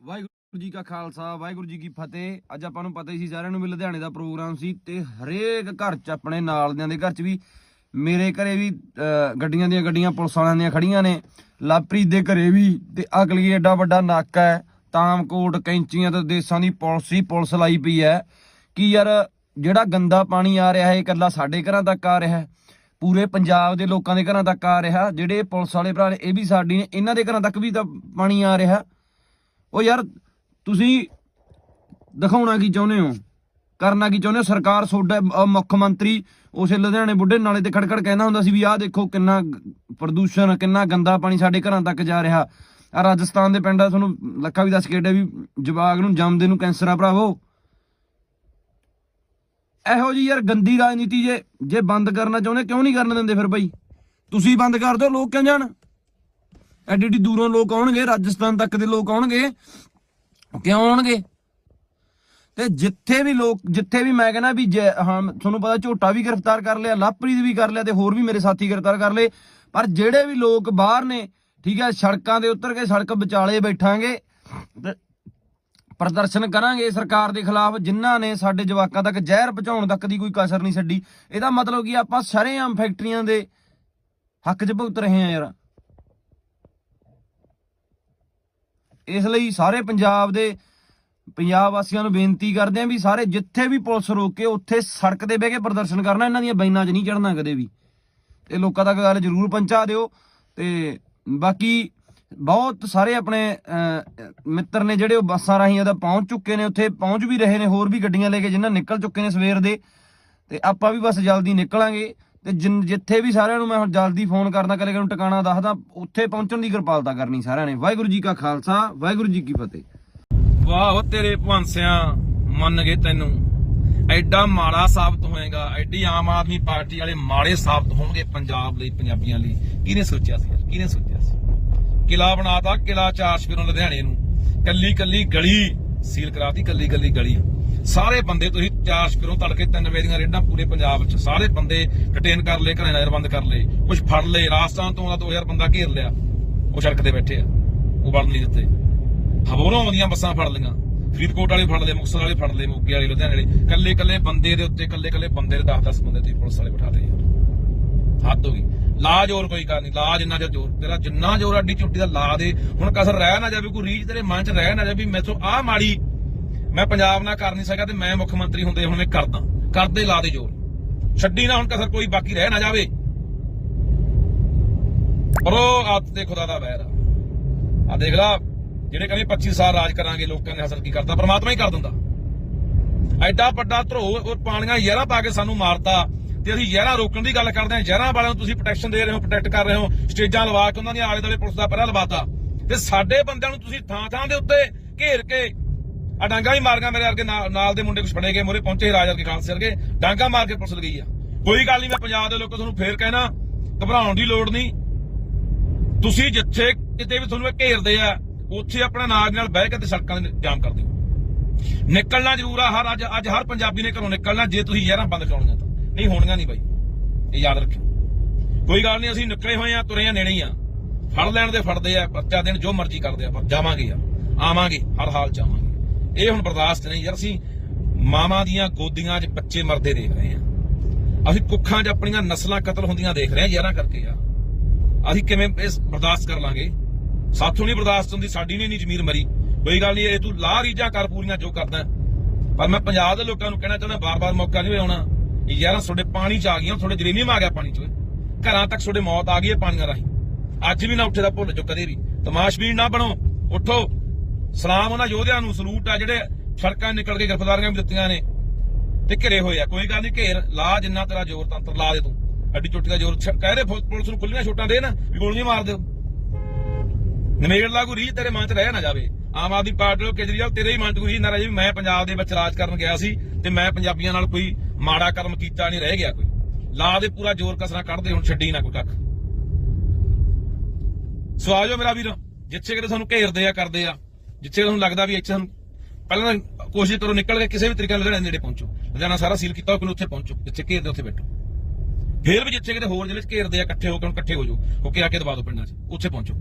ਵਾਹਿਗੁਰੂ ਜੀ ਕਾ ਖਾਲਸਾ, ਵਾਹਿਗੁਰੂ ਜੀ ਕੀ ਫਤਿਹ। ਅੱਜ ਆਪਾਂ ਨੂੰ ਪਤਾ ਹੀ ਸੀ, ਸਾਰਿਆਂ ਨੂੰ ਵੀ ਲੁਧਿਆਣੇ ਦਾ ਪ੍ਰੋਗਰਾਮ ਸੀ ਤੇ ਹਰੇਕ ਘਰ 'ਚ ਆਪਣੇ ਨਾਲ ਦਿਆਂ ਦੇ ਘਰ 'ਚ ਵੀ ਮੇਰੇ ਘਰੇ ਵੀ ਗੱਡੀਆਂ ਦੀਆਂ ਗੱਡੀਆਂ, ਪੁਲਿਸ ਵਾਲਿਆਂ ਦੀਆਂ ਖੜੀਆਂ ਨੇ। ਲਾਪਰੀਤ ਦੇ ਘਰੇ ਵੀ ਤੇ ਅਗਲੀ ਐਡਾ ਵੱਡਾ ਨਾਕਾ ਹੈ। ਤਾਮਕੋਟ, ਕੈਂਚੀਆਂ ਤੇ ਦੇਸਾਂ ਦੀ ਪੁਲਿਸ ਹੀ ਪੁਲਿਸ ਲਾਈ ਪਈ ਹੈ ਕਿ ਯਾਰ ਜਿਹੜਾ ਗੰਦਾ ਪਾਣੀ ਆ ਰਿਹਾ ਹੈ ਇਹ ਇਕੱਲਾ ਸਾਡੇ ਘਰਾਂ ਤੱਕ ਆ ਰਿਹਾ। ਹੈ ਪੂਰੇ ਪੰਜਾਬ ਦੇ ਲੋਕਾਂ ਦੇ ਘਰਾਂ ਤੱਕ ਆ ਰਿਹਾ। ਜਿਹੜੇ ਪੁਲਿਸ ਵਾਲੇ ਭਰਾ ਨੇ, ਇਹ ਵੀ ਸਾਡੀ ਨੇ। ਇਹਨਾਂ ਦੇ ਘਰਾਂ ਤੱਕ ਵੀ ਤਾਂ ਪਾਣੀ ਆ ਰਿਹਾ। ਉਹ ਯਾਰ, ਤੁਸੀਂ ਦਿਖਾਉਣਾ ਕੀ ਚਾਹੁੰਦੇ ਹੋ? ਕਰਨਾ ਕੀ ਚਾਹੁੰਦੇ ਹੋ? ਸਰਕਾਰ ਤੁਹਾਡਾ ਮੁੱਖ ਮੰਤਰੀ, ਉਸੇ ਲੁਧਿਆਣੇ ਬੁੱਢੇ ਨਾਲੇ ਤੇ ਖੜਖੜ ਕਹਿੰਦਾ ਹੁੰਦਾ ਸੀ ਵੀ ਆਹ ਦੇਖੋ ਕਿੰਨਾ ਪ੍ਰਦੂਸ਼ਣ, ਕਿੰਨਾ ਗੰਦਾ ਪਾਣੀ ਸਾਡੇ ਘਰਾਂ ਤੱਕ ਜਾ ਰਿਹਾ। ਆ ਰਾਜਸਥਾਨ ਦੇ ਪਿੰਡਾਂ ਤੁਹਾਨੂੰ ਲੱਖਾ ਵੀ ਦੱਸ ਕੇ ਹਟਿਆ ਵੀ ਜਵਾਗ ਨੂੰ, ਜੰਮਦੇ ਨੂੰ ਕੈਂਸਰ ਆ ਭਰਾਵੋ। ਇਹੋ ਜੀ ਯਾਰ ਗੰਦੀ ਰਾਜਨੀਤੀ ਜੇ ਜੇ ਬੰਦ ਕਰਨਾ ਚਾਹੁੰਦੇ, ਕਿਉਂ ਨਹੀਂ ਕਰਨ ਦਿੰਦੇ ਫਿਰ ਬਾਈ? ਤੁਸੀਂ ਬੰਦ ਕਰ ਦਿਓ, ਲੋਕ ਕਿਉਂ ਜਾਣ? ਐਡੀ ਐਡੀ ਦੂਰੋਂ ਲੋਕ ਆਉਣਗੇ, ਰਾਜਸਥਾਨ ਤੱਕ ਦੇ ਲੋਕ ਆਉਣਗੇ। ਕਿਉਂ ਆਉਣਗੇ? ਤੇ ਜਿੱਥੇ ਵੀ ਲੋਕ, ਜਿੱਥੇ ਵੀ ਮੈਂ ਕਹਿੰਦਾ ਵੀ ਜੇ- ਹਾਂ, ਤੁਹਾਨੂੰ ਪਤਾ ਝੋਟਾ ਵੀ ਗ੍ਰਿਫਤਾਰ ਕਰ ਲਿਆ ਲਵਪ੍ਰੀਤ ਵੀ ਕਰ ਲਿਆ ਤੇ ਹੋਰ ਵੀ ਮੇਰੇ ਸਾਥੀ ਗ੍ਰਿਫਤਾਰ ਕਰ ਲਏ। ਪਰ ਜਿਹੜੇ ਵੀ ਲੋਕ ਬਾਹਰ ਨੇ, ਠੀਕ ਹੈ, ਸੜਕਾਂ ਦੇ ਉਤਰ ਕੇ ਸੜਕ ਵਿਚਾਲੇ ਬੈਠਾਂਗੇ ਤੇ ਪ੍ਰਦਰਸ਼ਨ ਕਰਾਂਗੇ ਸਰਕਾਰ ਦੇ ਖਿਲਾਫ, ਜਿਨ੍ਹਾਂ ਨੇ ਸਾਡੇ ਜਵਾਕਾਂ ਤੱਕ ਜ਼ਹਿਰ ਪਹੁੰਚਾਉਣ ਤੱਕ ਦੀ ਕੋਈ ਕਸਰ ਨਹੀਂ ਛੱਡੀ। ਇਹਦਾ ਮਤਲਬ ਕੀ ਆਪਾਂ ਸਰੇਆਮ ਫੈਕਟਰੀਆਂ ਦੇ ਹੱਕ 'ਚ ਭੁਗਤ ਰਹੇ ਹਾਂ ਯਾਰ। ਇਸ ਲਈ ਸਾਰੇ ਪੰਜਾਬ ਦੇ ਪੰਜਾਬ ਵਾਸੀਆਂ ਨੂੰ ਬੇਨਤੀ ਕਰਦੇ ਆਂ ਵੀ ਸਾਰੇ ਜਿੱਥੇ ਵੀ ਪੁਲਿਸ ਰੋਕੇ, ਉੱਥੇ ਸੜਕ ਤੇ ਬਹਿ ਕੇ ਪ੍ਰਦਰਸ਼ਨ ਕਰਨਾ, ਇਹਨਾਂ ਦੀਆਂ ਬੈਨਾਂ 'ਚ ਨਹੀਂ ਚੜਨਾ ਕਦੇ ਵੀ। ਤੇ ਲੋਕਾਂ ਤੱਕ ਗੱਲ ਜ਼ਰੂਰ ਪਹੁੰਚਾ ਦਿਓ। ਤੇ ਬਾਕੀ ਬਹੁਤ ਸਾਰੇ ਆਪਣੇ ਮਿੱਤਰ ਨੇ ਜਿਹੜੇ ਉਹ ਬੱਸਾਂ ਰਾਹੀਂ ਉਹਦਾ ਪਹੁੰਚ ਚੁੱਕੇ ਨੇ, ਉੱਥੇ ਪਹੁੰਚ ਵੀ ਰਹੇ ਨੇ, ਹੋਰ ਵੀ ਗੱਡੀਆਂ ਲੈ ਕੇ ਜਿਨ੍ਹਾਂ ਨਿਕਲ ਚੁੱਕੇ ਨੇ ਸਵੇਰ ਦੇ। ਤੇ ਆਪਾਂ ਵੀ ਬਸ ਜਲਦੀ ਨਿਕਲਾਂਗੇ। ਤੇ ਜਿਨ- ਜਿੱਥੇ ਵੀ ਸਾਰਿਆਂ ਨੂੰ ਮੈਂ ਹੁਣ ਜਲਦੀ ਫੋਨ ਕਰਦਾ ਕਰੇ ਨੂੰ ਟਿਕਾਣਾ ਦੱਸਦਾ, ਉੱਥੇ ਪਹੁੰਚਣ ਦੀ ਕਿਰਪਾਲਤਾ ਕਰਨੀ ਸਾਰਿਆਂ ਨੇ। ਵਾਹਿਗੁਰੂ ਜੀ ਕਾ ਖਾਲਸਾ, ਵਾਹਿਗੁਰੂ ਜੀ ਕੀ ਫਤਿਹ। ਵਾਹ ਤੇਰੇ ਭਾਂਸਿਆਂ ਮੰਨ ਗਏ ਤੈਨੂੰ। ਐਡਾ ਮਾੜਾ ਸਾਬਤ ਹੋਏਗਾ, ਐਡੀ ਆਮ ਆਦਮੀ ਪਾਰਟੀ ਵਾਲੇ ਮਾੜੇ ਸਾਬਤ ਹੋਣਗੇ ਪੰਜਾਬ ਲਈ, ਪੰਜਾਬੀਆਂ ਲਈ। ਕਿਹਨੇ ਸੋਚਿਆ ਸੀ ਯਾਰ? ਕਿਹਨੇ ਸੋਚਿਆ ਸੀ? ਕਿਲਾ ਬਣਾਤਾ ਕਿਲਾ ਚਾਰ ਸ਼ਪੀਰੋਂ ਲੁਧਿਆਣੇ ਨੂੰ। ਕੱਲੀ ਕੱਲੀ ਗਲੀ ਸੀਲ ਕਰਾਤੀ, ਕੱਲੀ ਕੱਲੀ ਗਲੀ। ਸਾਰੇ ਬੰਦੇ ਤੁਸੀਂ ਚਾਰ ਸ਼ਪੀਰੋਂ ਤੜਕੇ ਤਿੰਨ ਵਜੇ ਦੀਆਂ ਰੇਡਾਂ ਪੂਰੇ ਪੰਜਾਬ ਚ ਸਾਰੇ ਬੰਦੇ ਡਿਟੇਨ ਕਰ ਲਏ, ਘਰੇ ਨਜ਼ਰਬੰਦ ਕਰ ਲਏ। ਕੁਝ ਫੜ ਲਏ, ਰਾਜਸਥਾਨ ਤੋਂ ਆਉਂਦਾ 2000 ਬੰਦਾ ਘੇਰ ਲਿਆ। ਉਹ ਸੜਕ ਤੇ ਬੈਠੇ ਆ। ਉਹ ਵੜਨ ਨਹੀਂ ਦਿੱਤੇ। ਹਬੋਰੋਂ ਆਉਂਦੀਆਂ ਬੱਸਾਂ ਫੜ ਲਈਆਂ। ਫਰੀਦਕੋਟ ਵਾਲੇ ਫੜ ਲਏ, ਮੁਕਤਸਰ ਵਾਲੇ ਫੜ ਲਏ, ਮੋਗੇ ਵਾਲੇ, ਲੁਧਿਆਣੇ ਵਾਲੇ। ਕੱਲੇ ਕੱਲੇ ਬੰਦੇ ਦੇ ਉੱਤੇ ਕੱਲੇ ਕੱਲੇ ਬੰਦੇ ਦੇ 10-10 ਬੰਦੇ ਤੁਸੀਂ ਪੁਲਿਸ ਵਾਲੇ ਬਿਠਾ ਲਏ ਹੱਦ ਹੋ ਗਈ। ਲਾ ਜ਼ੋਰ ਕੋਈ ਕਰ ਨਹੀਂ ਲਾ ਜਿੰਨਾ ਚਿਰ ਜ਼ੋਰ, ਤੇਰਾ ਜਿੰਨਾ ਜ਼ੋਰ ਅੱਡੀ ਚੁੱਟੀ ਦਾ ਲਾ ਦੇ। ਹੁਣ ਕਸਰ ਰਹਿ ਨਾ ਜਾਵੇ, ਕੋਈ ਰੀਝ ਤੇਰੇ ਮਨ 'ਚ ਰਹਿ ਨਾ ਜਾਵੇ ਵੀ ਮੈਥੋਂ ਆਹ ਮਾੜੀ, ਮੈਂ ਪੰਜਾਬ ਨਾਲ ਕਰ ਨਹੀਂ ਸਕਿਆ ਤੇ ਮੈਂ ਮੁੱਖ ਮੰਤਰੀ ਹੁੰਦੇ ਹੁਣ ਮੈਂ ਕਰਦਾ। ਕਰਦੇ ਲਾ ਦੇ ਜ਼ੋਰ। ਛੱਡੀ ਨਾ ਹੁਣ ਕਸਰ, ਕੋਈ ਬਾਕੀ ਰਹਿ ਨਾ ਜਾਵੇ। ਪਰ ਆਤ ਤੇ ਖੁਦਾ ਦਾ ਵੈਰ ਆ। ਆ ਦੇਖ ਲਾ ਜਿਹੜੇ ਕਹਿੰਦੇ 25 ਸਾਲ ਰਾਜ ਕਰਾਂਗੇ, ਲੋਕਾਂ ਨੇ ਹਸਲ ਕੀ ਕਰਦਾ ਪਰਮਾਤਮਾ ਹੀ ਕਰ ਦਿੰਦਾ। ਐਡਾ ਵੱਡਾ ਧਰੋ ਔਰ ਪਾਣੀਆਂ ਜ਼ਹਿਰਾਂ ਪਾ ਕੇ ਸਾਨੂੰ ਮਾਰਤਾ ਤੇ ਅਸੀਂ ਜ਼ਹਿਰਾਂ ਰੋਕਣ ਦੀ ਗੱਲ ਕਰਦੇ ਹਾਂ। ਜ਼ਹਿਰਾਂ ਵਾਲਿਆਂ ਨੂੰ ਤੁਸੀਂ ਪ੍ਰੋਟੈਕਸ਼ਨ ਦੇ ਰਹੇ ਹੋ ਪ੍ਰੋਟੈਕਟ ਕਰ ਰਹੇ ਹੋ। ਸਟੇਜਾਂ ਲਵਾ ਕੇ ਉਹਨਾਂ ਦੀਆਂ ਆਲੇ ਦੁਆਲੇ ਪੁਲਿਸ ਦਾ ਪਹਿਰਾ ਲਵਾਤਾ। ਤੇ ਸਾਡੇ ਬੰਦਿਆਂ ਨੂੰ ਤੁਸੀਂ ਥਾਂ ਥਾਂ ਦੇ ਉੱਤੇ ਘੇਰ ਕੇ ਆ ਡਾਂਗਾ ਹੀ ਮਾਰ ਗਿਆ ਮੇਰੇ ਵਰਗੇ ਨਾਲ ਨਾਲ ਦੇ ਮੁੰਡੇ ਕੁਛ ਫੜੇ ਗਏ। ਮੋਰੇ ਪਹੁੰਚੇ ਰਾਜ ਵਰਗੇ ਖਾਲਸੇ ਵਰਗੇ। ਡਾਂਗਾ ਮਾਰ ਕੇ ਪੁਲਿਸ ਲਗਈ ਆ। ਕੋਈ ਗੱਲ ਨਹੀਂ, ਮੈਂ ਪੰਜਾਬ ਦੇ ਲੋਕਾਂ ਤੁਹਾਨੂੰ ਫੇਰ ਕਹਿਣਾ, ਘਬਰਾਉਣ ਦੀ ਲੋੜ ਨਹੀਂ। ਤੁਸੀਂ ਜਿੱਥੇ ਕਿਤੇ ਵੀ ਤੁਹਾਨੂੰ ਇਹ ਘੇਰਦੇ ਆ ਉੱਥੇ ਆਪਣਾ ਨਾਗ ਨਾਲ ਬਹਿ ਕੇ ਤੇ ਸੜਕਾਂ ਦੇ ਜਾਮ ਕਰ ਦਿਓ। ਨਿਕਲਣਾ ਜ਼ਰੂਰ ਆ, ਹਰ ਅੱਜ ਅੱਜ ਹਰ ਪੰਜਾਬੀ ਨੇ ਘਰੋਂ ਨਿਕਲਣਾ, ਜੇ ਤੁਸੀਂ ਯਾਰਾਂ ਬੰਦ ਕਰਾਉਣੀਆਂ ਤਾਂ। ਨਹੀਂ, ਹੋਣੀਆਂ ਨਹੀਂ ਬਾਈ। ਇਹ ਯਾਦ ਰੱਖਿਓ। ਕੋਈ ਗੱਲ ਨਹੀਂ, ਅਸੀਂ ਨਿਕਲੇ ਹੋਏ ਆ, ਤੁਰੇ ਆ, ਨੇੜੇ ਹੀ ਆ। ਫੜ ਲੈਣ ਦੇ ਫੜਦੇ ਆ ਬੱਚਾ ਦੇਣ, ਜੋ ਮਰਜ਼ੀ ਕਰਦੇ ਆ, ਪਰ ਜਾਵਾਂਗੇ ਆ ਆਵਾਂਗੇ, ਹਰ ਹਾਲ ਚ ਆਵਾਂਗੇ। ਇਹ ਹੁਣ ਬਰਦਾਸ਼ਤ ਨਹੀਂ ਯਾਰ, ਅਸੀਂ ਮਾਵਾਂ ਦੀਆਂ ਗੋਦੀਆਂ 'ਚ ਬੱਚੇ ਮਰਦੇ ਦੇਖ ਰਹੇ ਆ। ਅਸੀਂ ਕੁੱਖਾਂ 'ਚ ਆਪਣੀਆਂ ਨਸਲਾਂ ਕਤਲ ਹੁੰਦੀਆਂ ਦੇਖ ਰਹੇ ਆ ਯਾਰਾਂ ਕਰਕੇ ਆ ਅਸੀਂ ਕਿਵੇਂ ਇਸ ਬਰਦਾਸ਼ਤ ਕਰ ਲਾਂਗੇ? ਸਾਥੋਂ ਨਹੀਂ ਬਰਦਾਸ਼ਤ ਹੁੰਦੀ, ਸਾਡੀ ਨਹੀਂ ਨਹੀਂ ਜ਼ਮੀਰ ਮਰੀ। ਕੋਈ ਗੱਲ ਨਹੀਂ, ਇਹ ਤੂੰ ਲਾ ਰੀਜਾਂ ਕਰ ਪੂਰੀਆਂ ਜੋ ਕਰਦਾ ਪਰ ਮੈਂ ਪੰਜਾਬ ਦੇ ਲੋਕਾਂ ਨੂੰ ਕਹਿਣਾ ਚਾਹੁੰਦਾ, ਬਾਰ-ਬਾਰ ਮੌਕਾ ਨਹੀਂ ਆਉਣਾ। ਇਹ ਯਾਰਾਂ, ਤੁਹਾਡੇ ਪਾਣੀ 'ਚ ਆ ਗਈਆਂ, ਤੁਹਾਡੇ ਜਰੀਨੀਅਮ ਆ ਗਿਆ ਪਾਣੀ 'ਚ ਘਰਾਂ ਤੱਕ ਤੁਹਾਡੇ ਮੌਤ ਆ ਗਈ ਹੈ ਪਾਣੀਆਂ ਰਾਹੀਂ। ਅੱਜ ਵੀ ਨਾ ਉੱਠੇ ਦਾ ਭੁੱਲ ਚੋ ਕਦੇ ਵੀ। ਤਮਾਸ਼ਬੀਨ ਨਾ ਬਣੋ, ਉੱਠੋ। ਸਲਾਮ ਉਹਨਾਂ ਯੋਧਿਆਂ ਨੂੰ, ਸਲੂਟ ਆ ਜਿਹੜੇ ਸੜਕਾਂ ਨਿਕਲ ਕੇ ਗ੍ਰਿਫਤਾਰੀਆਂ ਵੀ ਦਿੱਤੀਆਂ ਨੇ। ਤੇ ਘਿਰੇ ਹੋਏ ਆ। ਕੋਈ ਗੱਲ ਨਹੀਂ, ਘੇਰ, ਲਾ ਜਿੰਨਾ ਤੇਰਾ ਜ਼ੋਰ, ਤੰਤਰ ਲਾ ਦੇ ਤੂੰ। ਅੱਡੀ ਚੁੱਟੀ ਦਾ ਜ਼ੋਰ ਕਹਿ ਦੇ ਪੁਲਿਸ ਨੂੰ ਖੁੱਲੀਆਂ ਛੋਟਾਂ ਦੇ ਨਾ, ਵੀ ਗੋਲੀਆਂ ਮਾਰ ਦਿਓ। ਨਵੇੜ ਲਾ ਕੋਈ ਰੀਝ ਤੇਰੇ ਮਨ 'ਚ ਰਹਿ ਨਾ ਜਾਵੇ। ਆਮ ਆਦਮੀ ਪਾਰਟੀ ਨੂੰ ਕੇਜਰੀਵਾਲ ਤੇਰੇ ਹੀ ਮਨ 'ਚ ਕੋਈ ਰੀਝ ਨਾ ਰਹੇ ਵੀ ਮੈਂ ਪੰਜਾਬ ਦੇ ਵਿੱਚ ਰਾਜ ਕਰਨ ਗਿਆ ਸੀ ਤੇ ਮੈਂ ਪੰਜਾਬੀਆਂ ਨਾਲ ਕੋਈ ਮਾੜਾ ਕਰਮ ਕੀਤਾ ਨਹੀਂ, ਰਹਿ ਗਿਆ ਕੋਈ। ਲਾ ਦੇ ਪੂਰਾ ਜ਼ੋਰ ਕਸਰਾ ਕੱਢਦੇ ਹੁਣ ਛੱਡੀ ਨਾ ਕੋਈ ਕੱਖ। ਸੋ ਆਜੋ ਮੇਰਾ ਵੀਰ, ਜਿੱਥੇ ਕਿਤੇ ਤੁਹਾਨੂੰ ਘੇਰਦੇ ਆ, ਕਰਦੇ ਆ। ਜਿੱਥੇ ਤੁਹਾਨੂੰ ਲੱਗਦਾ ਵੀ ਇੱਥੇ ਸਾਨੂੰ ਪਹਿਲਾਂ ਤਾਂ ਕੋਸ਼ਿਸ਼ ਕਰੋ ਨਿਕਲ ਕੇ ਕਿਸੇ ਵੀ ਤਰੀਕੇ ਨਾਲ ਲੁਧਿਆਣੇ ਨੇੜੇ ਪਹੁੰਚੋ। ਲੁਧਿਆਣਾ ਸਾਰਾ ਸੀਲ ਕੀਤਾ ਹੋਇਆ ਕੋਈ ਉੱਥੇ ਪਹੁੰਚੋ, ਜਿੱਥੇ ਘੇਰਦੇ ਉੱਥੇ ਬੈਠੋ। ਫੇਰ ਵੀ ਜਿੱਥੇ ਕਿਤੇ ਹੋਰ ਜਿਹੜੇ ਘੇਰਦੇ ਆ, ਇਕੱਠੇ ਹੋ ਕੇ ਹੁਣ ਇਕੱਠੇ ਹੋ ਜਾਓ, ਹੋ ਕੇ ਆ ਕੇ ਦਬਾ ਦਿਓ ਪਿੰਡਾਂ 'ਚ, ਉੱਥੇ ਪਹੁੰਚੋ।